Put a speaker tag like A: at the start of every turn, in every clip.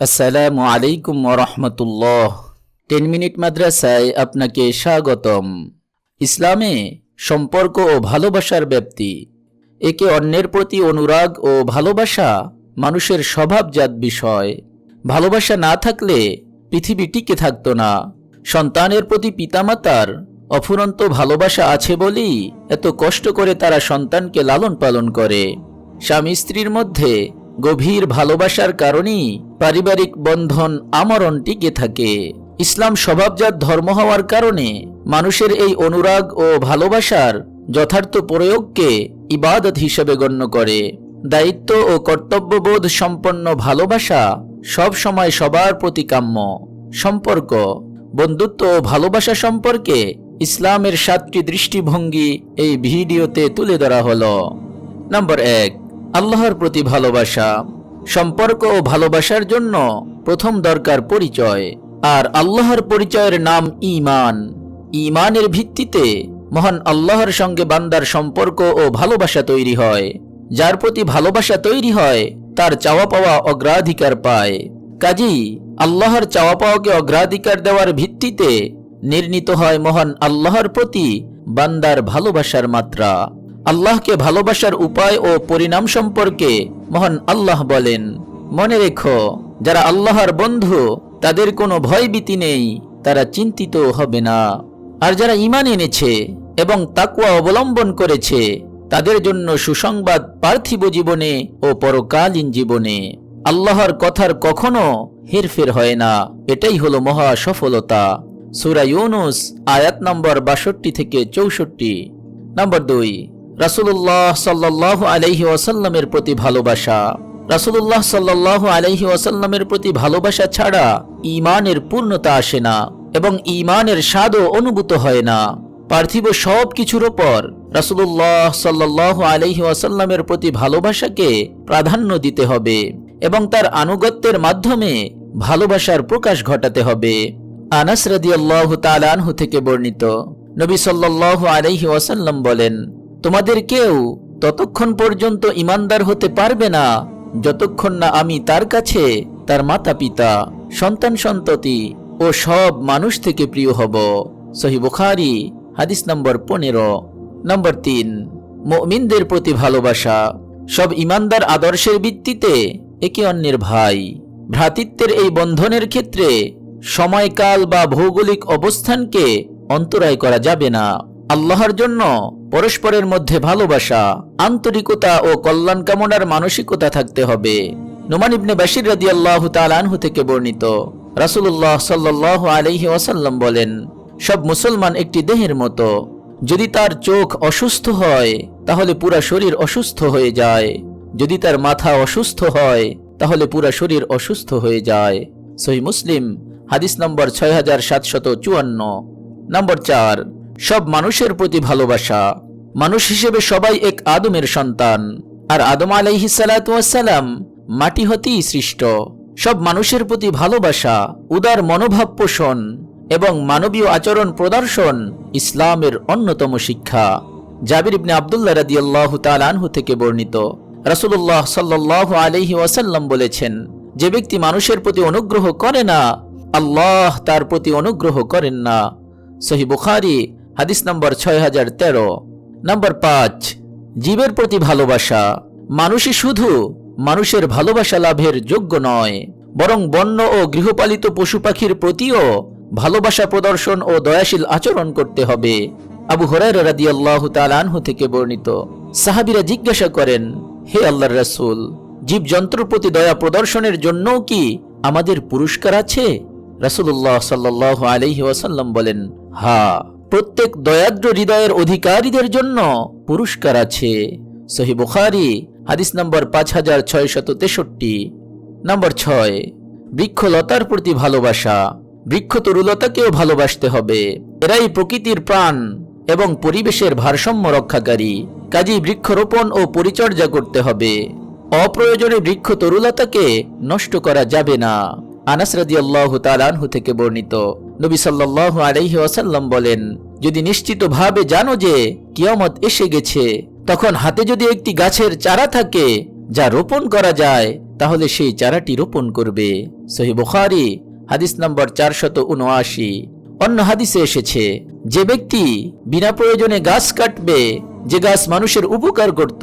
A: আসসালামু আলাইকুম রহমতুল্লাহ। Ten minute মাদ্রাসায় আপনাকে স্বাগতম। ইসলামে সম্পর্ক ও ভালোবাসার ব্যাপ্তি। একে অন্যের প্রতি অনুরাগ ও ভালোবাসা মানুষের স্বভাবজাত বিষয়। ভালোবাসা না থাকলে পৃথিবী টিকে থাকত না। সন্তানের প্রতি পিতামাতার অফুরন্ত ভালোবাসা আছে বলেই এত কষ্ট করে তারা সন্তানকে লালন পালন করে। স্বামী স্ত্রীর মধ্যে গভীর ভালোবাসার কারণেই পারিবারিক বন্ধন আমরণ টিকে থাকে। ইসলাম স্বভাবজাত ধর্ম হওয়ার কারণে মানুষের এই অনুরাগ ও ভালোবাসার যথার্থ প্রয়োগকে ইবাদত হিসেবে গণ্য করে। দায়িত্ব ও কর্তব্যবোধ সম্পন্ন ভালোবাসা সব সময় সবার প্রতি কাম্য। সম্পর্ক, বন্ধুত্ব ও ভালোবাসা সম্পর্কে ইসলামের সাতটি দৃষ্টিভঙ্গি এই ভিডিওতে তুলে ধরা হলো। নম্বর এক আল্লাহর প্রতি ভালোবাসা, সম্পর্ক ও ভালোবাসার জন্য প্রথম দরকার পরিচয়। আর আল্লাহর পরিচয়ের নাম ঈমান। ঈমানের ভিত্তিতে মহান আল্লাহর সঙ্গে বান্দার সম্পর্ক ও ভালোবাসা তৈরি হয়। যার প্রতি ভালোবাসা তৈরি হয়, তার চাওয়া পাওয়া অগ্রাধিকার পায়। কাজী আল্লাহর চাওয়া পাওয়াকে অগ্রাধিকার দেওয়ার ভিত্তিতে নির্ণীত হয় মহান আল্লাহর প্রতি বান্দার ভালোবাসার মাত্রা। আল্লাহকে ভালোবাসার উপায় ও পরিণাম সম্পর্কে মহান আল্লাহ বলেন। মনে রেখো, যারা আল্লাহর বন্ধু, তাদের কোনো ভয়ভীতি নেই, তারা চিন্তিত হবে না। আর যারা ইমান এনেছে এবং তাকুয়া অবলম্বন করেছে, তাদের জন্য সুসংবাদ পার্থিব জীবনে ও পরকালীন জীবনে। আল্লাহর কথার কখনো হেরফের হয় না, এটাই হলো মহা সফলতা। সুরা ইউনুস, আয়াত নম্বর বাষট্টি থেকে চৌষট্টি। নম্বর দুই রাসুল্লাহ সাল্লাহ আলহি ওয়াসাল্লামের প্রতি ভালোবাসা। রাসুল্লাহ সাল্লাহ আলহি ওয়াসাল্লামের প্রতি ভালোবাসা ছাড়া ইমানের পূর্ণতা আসে না এবং ইমানের স্বাদও অনুভূত হয় না। পার্থিব সব কিছুর ওপর রাসুল্লাহ সাল্লাহ আলহি ওয়াসাল্লামের প্রতি ভালোবাসাকে প্রাধান্য দিতে হবে এবং তার আনুগত্যের মাধ্যমে ভালোবাসার প্রকাশ ঘটাতে হবে। আনাস রাদিয়াল্লাহু তাআলাহু থেকে বর্ণিত। নবী সাল্লাল্লাহু আলাইহি ওয়াসাল্লাম বলেন তোমাদের কেউ ততক্ষণ পর্যন্ত ইমানদার হতে পারবে না, যতক্ষণ না আমি তার কাছে, তার মাতা পিতা সন্তান সন্ততি ও সব মানুষ থেকে প্রিয় হব। সহি বুখারি, হাদিস নম্বর পনেরো। নম্বর তিন, মুমিনদের প্রতি ভালোবাসা। সব ইমানদার আদর্শের ভিত্তিতে একে অন্যের ভাই। ভ্রাতৃত্বের এই বন্ধনের ক্ষেত্রে সময়কাল বা ভৌগোলিক অবস্থানকে অন্তরায় করা যাবে না। আল্লাহর জন্য পরস্পরের মধ্যে ভালোবাসা, আন্তরিকতা ও কল্যাণ কামনার মানসিকতা থাকতে হবে। নোমান ইবনে বাশির রাদি আল্লাহ তালানহু থেকে বর্ণিত রাসুল্লাহ সাল্লাহ আলহি ওয়াসাল্লাম বলেন, সব মুসলমান একটি দেহের মতো। যদি তার চোখ অসুস্থ হয়, তাহলে পুরা শরীর অসুস্থ হয়ে যায়। যদি তার মাথা অসুস্থ হয়, তাহলে পুরা শরীর অসুস্থ হয়ে যায়। সহি মুসলিম, হাদিস নম্বর ছয় হাজার সাতশত চুয়ান্ন। নম্বর চার সব মানুষের প্রতি ভালোবাসা। মানুষ হিসেবে সবাই এক আদমের সন্তান। আর আদম আলাইহিসালাম মাটি হতেই সৃষ্ট। সব মানুষের প্রতি ভালোবাসা, উদার মনোভাব পোষণ এবং মানবীয় আচরণ প্রদর্শন ইসলামের অন্যতম শিক্ষা। জাবির ইবনে আবদুল্লাহ রাদিয়াল্লাহু তাআলাহু থেকে বর্ণিত। রাসূলুল্লাহ সাল্লাল্লাহু আলাইহি ওয়াসাল্লাম বলেছেন, যে ব্যক্তি মানুষের প্রতি অনুগ্রহ করে না, আল্লাহ তার প্রতি অনুগ্রহ করেন না। সহি বুখারি হাদিস নম্বর ছয় হাজার তেরো। নম্বর পাঁচ, জীবের প্রতি ভালোবাসা। মানুষই শুধু মানুষের ভালোবাসা লাভের যোগ্য নয়, বরং বন্য ও গৃহপালিত পশু পাখির প্রতিও ভালোবাসা প্রদর্শন ও দয়াশীল আচরণ করতে হবে। আবু হরাই রাদি আল্লাহ তালানহু থেকে বর্ণিত। সাহাবিরা জিজ্ঞাসা করেন, হে আল্লাহর রাসূল জীবজন্তুর প্রতি দয়া প্রদর্শনের জন্যও কি আমাদের পুরস্কার আছে? রাসুল্লাহ সাল্লাহ আলহি ওয়াসাল্লাম বলেন হা প্রত্যেক দয়াদ্র হৃদয়ের অধিকারীদের জন্য পুরস্কার আছে। সহি বুখারি, হাদিস নম্বর পাঁচ হাজার ছয়শত তেষট্টি। নম্বর ছয়, বৃক্ষলতার প্রতি ভালোবাসা। বৃক্ষ তরুলতাকেও ভালোবাসতে হবে। এরাই প্রকৃতির প্রাণ এবং পরিবেশের ভারসাম্য রক্ষাকারী। কাজী বৃক্ষরোপণ ও পরিচর্যা করতে হবে। অপ্রয়োজনে বৃক্ষ তরুলতাকে নষ্ট করা যাবে না। আনাস রাদি আল্লাহ তালানহু থেকে বর্ণিত। নবী সাল্লাহ আলহি ওয়াসাল্লাম বলেন, যদি নিশ্চিতভাবে জানো যে কিয়মত এসে গেছে, তখন হাতে যদি একটি গাছের চারা থাকে যা রোপণ করা যায়, তাহলে সেই চারাটি রোপণ করবে। সহি বুখারি, হাদিস নম্বর চারশত উনআশি। অন্য হাদিসে এসেছে, যে ব্যক্তি বিনা প্রয়োজনে গাছ কাটবে, যে গাছ মানুষের উপকার করত,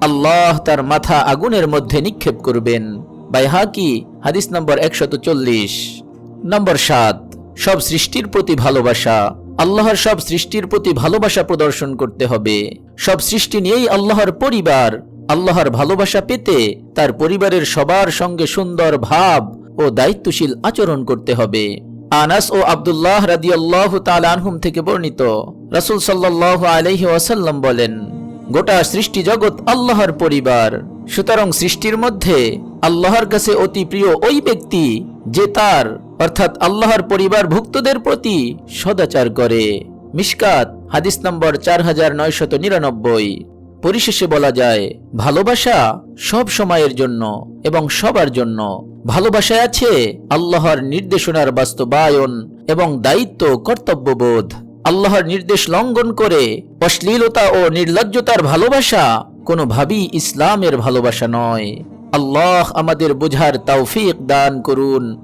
A: আল্লাহ তার মাথা আগুনের মধ্যে নিক্ষেপ করবেন। বাইহাকি, হাদিস নম্বর একশত চল্লিশ। নম্বর সাত সব সৃষ্টির প্রতি ভালোবাসা, আল্লাহর সব সৃষ্টির প্রতি ভালোবাসা প্রদর্শন করতে হবে। সব সৃষ্টি নিয়েই আল্লাহর পরিবার, আল্লাহর ভালোবাসা পেতে তার পরিবারের সবার সঙ্গে সুন্দর ভাব ও দায়িত্বশীল আচরণ করতে হবে। আনাস ও আবদুল্লাহ আব্দুল্লাহ রাদিয়াল্লাহ তালানহুম থেকে বর্ণিত, রাসূল সাল্লাহ আলাইহি ওয়াসাল্লাম বলেন, গোটা সৃষ্টি জগৎ আল্লাহর পরিবার। সুতরাং সৃষ্টির মধ্যে আল্লাহর কাছে অতি প্রিয় ওই ব্যক্তি যে তার অর্থাৎ আল্লাহর পরিবার ভুক্তদের প্রতি সদাচার করে। মিশকাত, হাদিস নম্বর চার হাজার নয়শত নিরানব্বই। পরিশেষে বলা যায়, ভালোবাসা সব সময়ের জন্য এবং সবার জন্য। ভালোবাসায় আছে আল্লাহর নির্দেশনার বাস্তবায়ন এবং দায়িত্ব কর্তব্যবোধ। আল্লাহর নির্দেশ লঙ্ঘন করে অশ্লীলতা ও নির্লজ্জতার ভালোবাসা কোনোভাবেই ইসলামের ভালোবাসা নয়। আল্লাহ আমাদের বোঝার তৌফিক দান করুন।